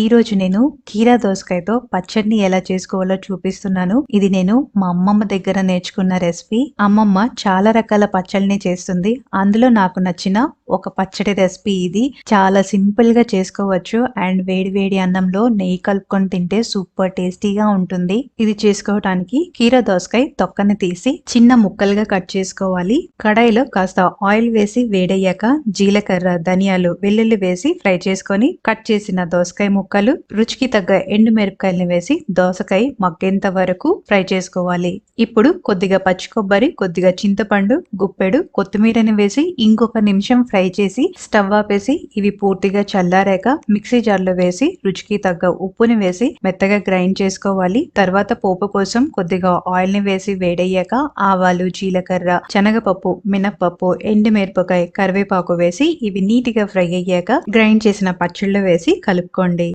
ఈ రోజు నేను కీరా దోసకాయతో పచ్చడిని ఎలా చేసుకోవాలో చూపిస్తున్నాను. ఇది నేను మా అమ్మమ్మ దగ్గర నేర్చుకున్న రెసిపీ. అమ్మమ్మ చాలా రకాల పచ్చళ్ళని చేస్తుంది. అందులో నాకు నచ్చిన ఒక పచ్చడి రెసిపీ ఇది. చాలా సింపుల్గా చేసుకోవచ్చు అండ్ వేడి వేడి అన్నంలో నెయ్యి కలుపుకొని తింటే సూపర్ టేస్టీగా ఉంటుంది. ఇది చేసుకోవడానికి కీరా దోసకాయ తొక్కని తీసి చిన్న ముక్కలుగా కట్ చేసుకోవాలి. కడాయిలో కాస్త ఆయిల్ వేసి వేడయ్యాక జీలకర్ర ధనియాలు వెల్లుల్లి వేసి ఫ్రై చేసుకొని కట్ చేసిన దోసకాయ ముక్కలు రుచికి తగ్గ ఎండు మిరపకాయలను వేసి దోసకాయ మగ్గేంత వరకు ఫ్రై చేసుకోవాలి. ఇప్పుడు కొద్దిగా పచ్చి కొబ్బరి కొద్దిగా చింతపండు గుప్పెడు కొత్తిమీరని వేసి ఇంకొక నిమిషం ఫ్రై చేసి స్టవ్ ఆపేసి ఇవి పూర్తిగా చల్లారాక మిక్సీ జార్లో వేసి రుచికి తగ్గ ఉప్పుని వేసి మెత్తగా గ్రైండ్ చేసుకోవాలి. తర్వాత పోపు కోసం కొద్దిగా ఆయిల్ని వేసి వేడయ్యాక ఆవాలు జీలకర్ర శనగపప్పు మినప్పప్పు ఎండు మిరపకాయ కరివేపాకు వేసి ఇవి నీట్గా ఫ్రై అయ్యాక గ్రైండ్ చేసిన పచ్చళ్ళు వేసి కలుపుకోండి.